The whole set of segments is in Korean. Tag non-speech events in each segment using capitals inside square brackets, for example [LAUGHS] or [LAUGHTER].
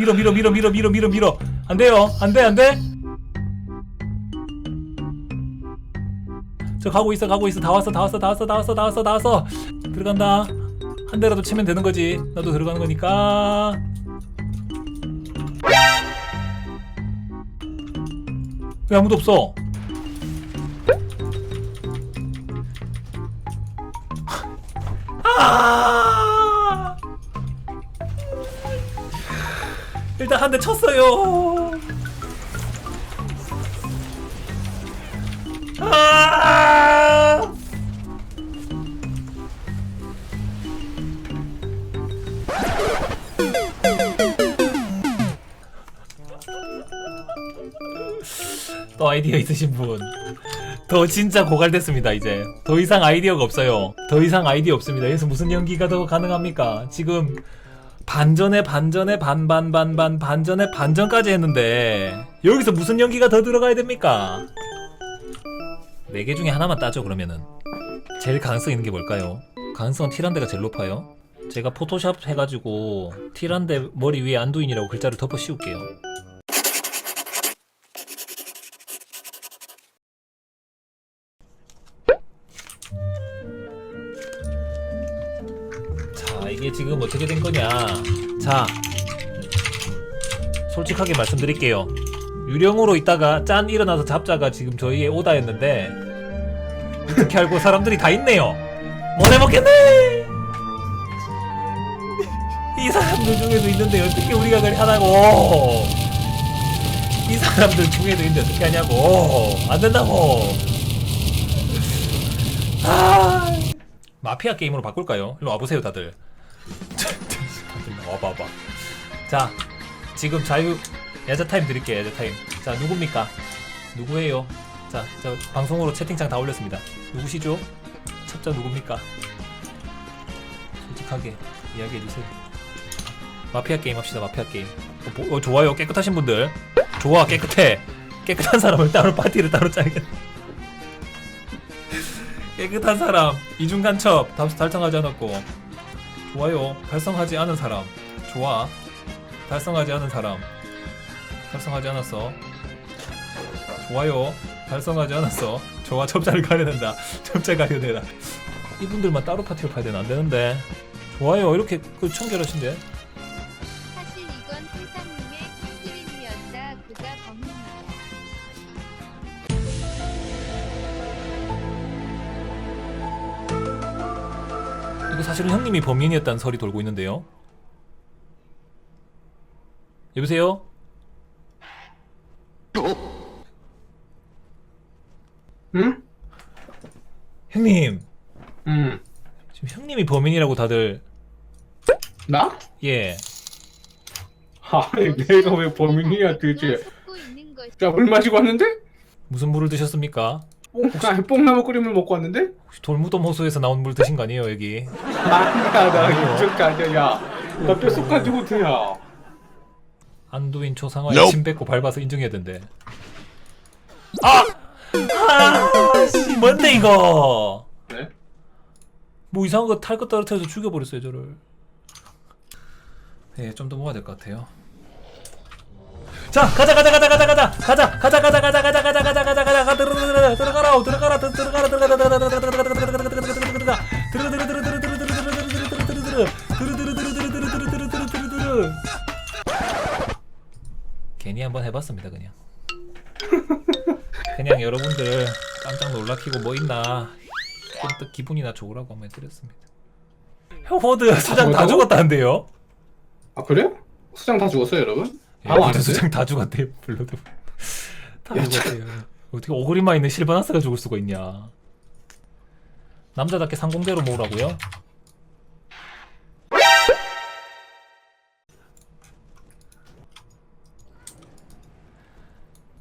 밀어 밀어 밀어 밀어 밀어 밀어 밀어. 안 돼요. 안 돼 안돼. 저 가고 있어 가고 있어. 다 왔어 다 왔어 다 왔어 다 왔어 다 왔어 다 왔어. 들어간다. 한 대라도 치면 되는 거지. 나도 들어가는 거니까. 왜 아무도 없어 한 대 쳤어요 아 또 아이디어 있으신 분. 더 진짜 고갈됐습니다, 이제. 더 이상 아이디어가 없어요. 더 이상 아이디어 없습니다. 여기서 무슨 연기가 더 가능합니까? 지금 반전에 반전에 반반반반 반전에 반전까지 했는데 여기서 무슨 연기가 더 들어가야 됩니까? 네 개 중에 하나만 따죠, 그러면은. 제일 가능성 있는 게 뭘까요? 가능성은 티란데가 제일 높아요. 제가 포토샵 해가지고 티란데 머리 위에 안두인이라고 글자를 덮어 씌울게요. 지금 어떻게 된 거냐. 자, 솔직하게 말씀드릴게요. 유령으로 있다가 짠 일어나서 잡자가 지금 저희의 오다였는데, 어떻게 알고 사람들이 다 있네요. 못 해 먹겠네! 이 사람들 중에도 있는데 어떻게 우리가 그리 하나고! 이 사람들 중에도 있는데 어떻게 하냐고! 안 된다고! 아, 마피아 게임으로 바꿀까요? 일로 와보세요 다들 [LAUGHS] 와봐봐. 자 지금 자유 야자 타임 드릴게요 야자 타임. 자 누굽니까? 누구예요? 자, 저 방송으로 채팅창 다 올렸습니다. 누구시죠? 첩자 누굽니까? 솔직하게 이야기해 주세요. 마피아 게임 합시다 마피아 게임. 어, 뭐- 어, 좋아요. 깨끗하신 분들. 좋아 깨끗해. 깨끗한 사람을 따로 파티를 따로 짜야겠다 [LAUGHS] 깨끗한 사람. 이중 간첩. 답 달성하지 않았고 좋아요. 달성하지 않은 사람. 좋아. 달성하지 않은 사람. 달성하지 않았어. 좋아요. 달성하지 않았어. 좋아. 첩자를 가려낸다. 첩자 가려내라 이분들만 따로 파티를 파야 되나? 안 되는데. 좋아요. 이렇게 그 청결하신데 이거 사실은 형님이 범인이었다는 설이 돌고 있는데요 여보세요 응? 형님 응. 지금 형님이 범인이라고 다들 나? 예 아니 내가 왜 범인이야 도대체 것이 자물 마시고 왔는데? 무슨 물을 드셨습니까? 뽕, 아니, 뽕나무 끓임을 먹고 왔는데? 혹시 돌무덤 호수에서 나온 물 드신 거 아니에요 여기? 아니야 나 이쪽 아니야 야나 뼛속 가지고 어떡해야 안두인 초상화에 침 뱉고 밟아서 인정해야 된대. 아! 아! 씨, 뭔데 이거? 네? 뭐 이상한 거탈거 떨어뜨려서 죽여버렸어요 저를. 예, 좀더 모아야 될 것 같아요. 자, 가자, 가자, 가자, 가자, 가자, 가자, 가자, 가자, 가자, 가자, 가자, 가자, 가자, 괜히 한번 해봤습니다 그냥 그냥 여러분들 깜짝 놀라키고 뭐 있나 또 기분이나 좋으라고 한번 해드렸습니다 호드 수장 다? 죽었다는데요? 아 그래요? 수장 다 죽었어요 여러분? 예, 바로 안? 수장 다 죽었대요 블러드 다 야, 죽었대요 어떻게 오그리마 있는 실버나스가 죽을 수가 있냐 남자답게 상공대로 모으라고요?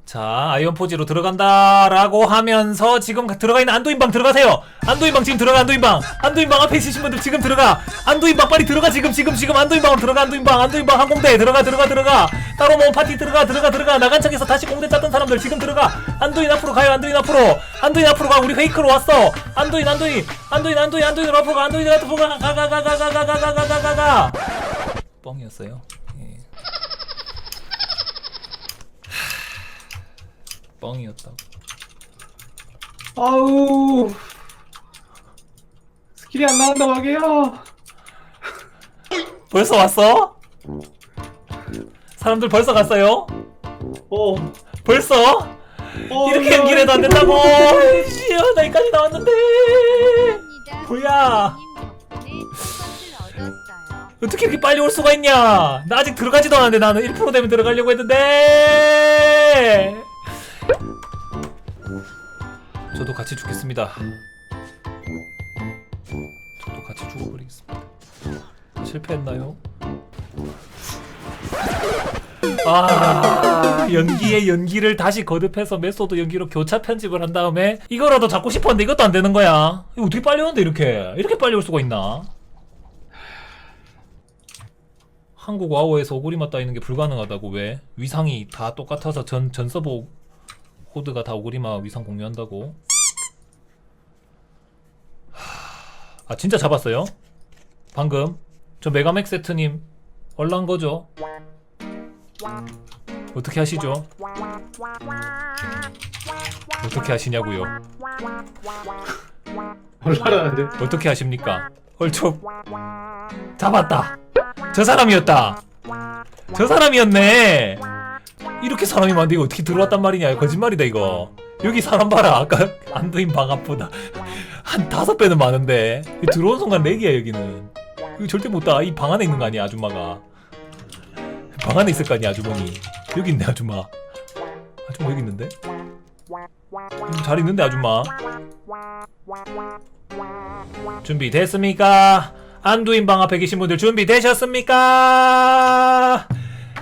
자, 아이언 포지로 들어간다라고 하면서 지금 가- 들어가 있는 안도인방 들어가세요. 안도인방 지금 들어가 안도인방. 안도인방 앞에 있으신 분들 지금 들어가. 안도인방 빨리 들어가 지금 지금 지금 안도인방으로 들어가 안도인방 안도인방 항공대 들어가 들어가 들어가. 따로 모은 파티 들어가 들어가 들어가. 나간 척해서 다시 공대 짰던 사람들 지금 들어가. 안도인 앞으로 가요. 안도인 앞으로. 안도인 앞으로 가. 우리 페이크로 왔어. 안도인 안도인 안도인 안도인 안도인 앞으로 가. 안도인 앞으로 가. 가가가가가가가가가가가 가. 뻥이었어요. 예. 뻥이었다고. 아우 스킬이 안 나온다 마게야 벌써 왔어? 사람들 벌써 갔어요? 어, 벌써? 어 이렇게 연기를 해도 안 된다고! 씨야, 나 여기까지 나왔는데! 뭐야? 어떻게 이렇게 빨리 올 수가 있냐? 나 아직 들어가지도 않았는데 나는 1% 되면 들어가려고 했는데! 저도 같이 죽겠습니다. 저도 같이 죽어버리겠습니다. 실패했나요? 아 연기에 연기를 다시 거듭해서 메소드 연기로 교차 편집을 한 다음에 이거라도 잡고 싶었는데 이것도 안 되는 거야. 이거 어떻게 빨리 오는데 이렇게 이렇게 빨리 올 수가 있나? 한국 와우에서 오그리마 따이는 게 불가능하다고 왜? 위상이 다 똑같아서 전, 전 서버 코드가 다 오그리마 위상 공유한다고? 하... 아 진짜 잡았어요? 방금 저 메가맥 세트님 얼란 거죠? 어떻게 하시죠? 어떻게 하시냐고요? [LAUGHS] 올라라는데 어떻게 하십니까? 헐촉 잡았다. 저 사람이었다. 저 사람이었네. 이렇게 사람이 많은데 이거 어떻게 들어왔단 말이냐? 거짓말이다 이거. 여기 사람 봐라. 아까 안도인 방 앞보다 한 다섯 배는 많은데 이 들어온 순간 렉이야 여기는. 이거 절대 못 다. 이 방 안에 있는 거 아니야 아줌마가? 방 안에 있을 거 아니야 아주머니. 여기 있네 아줌마. 아줌마 여기 있는데? 음, 잘 있는데 아줌마. 준비됐습니까? 안두인 방 앞에 계신 분들 준비되셨습니까?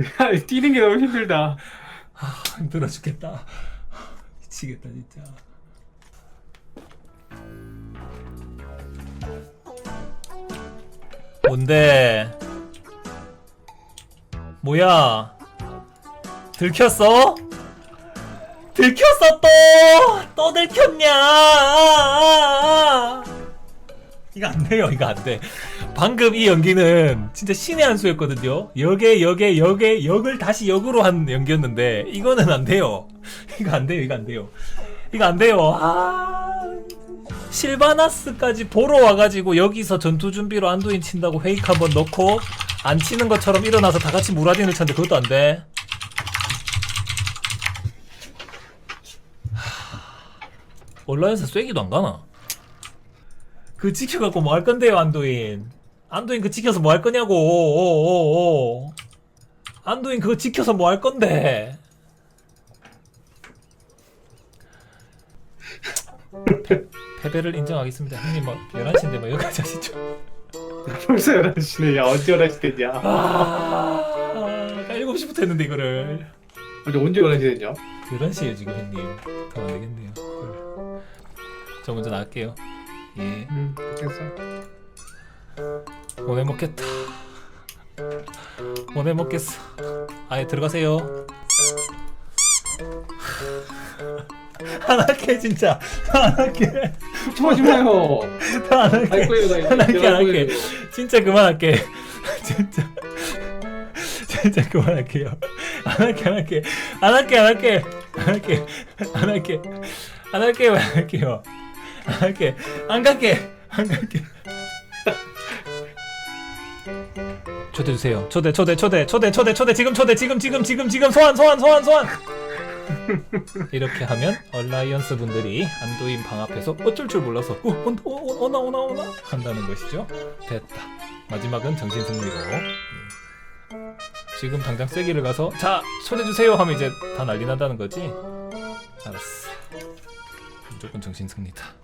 야 뛰는 게 너무 힘들다 아, 힘들어 죽겠다 미치겠다 진짜 뭔데 뭐야 들켰어? 들켰어 또! 또 들켰냐! 이거 안 돼요, 이거 안 돼. 방금 이 연기는 진짜 신의 한 수였거든요. 역에, 역에, 역에, 역을 다시 역으로 한 연기였는데, 이거는 안 돼요. 이거 안 돼요, 이거 안 돼요. 이거 안 돼요. 아. 실바나스까지 보러 와가지고 여기서 전투 준비로 안도인 친다고 페이크 한번 넣고 안 치는 것처럼 일어나서 다 같이 무라딘을 쳤는데 그것도 안 돼. 온라인에서 쐐기도 안 가나? 그 지켜갖고 뭐 할 건데요, 안도인? 안도인 그 지켜서 뭐 할 거냐고. 오, 오, 오. 안도인 그거 지켜서 뭐 할 건데? 패, 패배를 인정하겠습니다. 형님 뭐 11시인데 뭐 여기까지 하시죠. 벌써 11시네 야 언제 11시 됐냐 아, 아까 7시부터 했는데 이거를. 언제 언제 11시 됐냐 11시에요 지금 형님. 그럼 안 되겠네요. 헐. 저 먼저 나갈게요. 예. 응 됐어 오늘 먹겠다. 오늘 먹겠어. 아예 들어가세요. 안 할게 진짜. 안 할게. 춤하지 마요 안 할게. 거예요 나 할게 안 할게. 이제 진짜 그만할게. 진짜. 진짜 그만할게요. 안 할게 안 할게. 안 할게 안 할게. 안 할게. 안 할게. 안 할게요 안 할게요. 안 할게. 안 갈게. 안 갈게. 초대 주세요. 초대 초대 초대 초대 초대 초대 지금 초대 지금 지금 지금 지금 소환 소환 소환 소환. 이렇게 하면 얼라이언스 분들이 안도인 방 앞에서 어쩔 줄 몰라서 어, 어, 어, 어, 오나 오나 오나 한다는 것이죠. 됐다. 마지막은 정신 승리로. 음. 지금 당장 쐐기를 가서 자 초대 주세요 하면 이제 다 난리 난다는 거지. 알았어. 무조건 정신 승리다.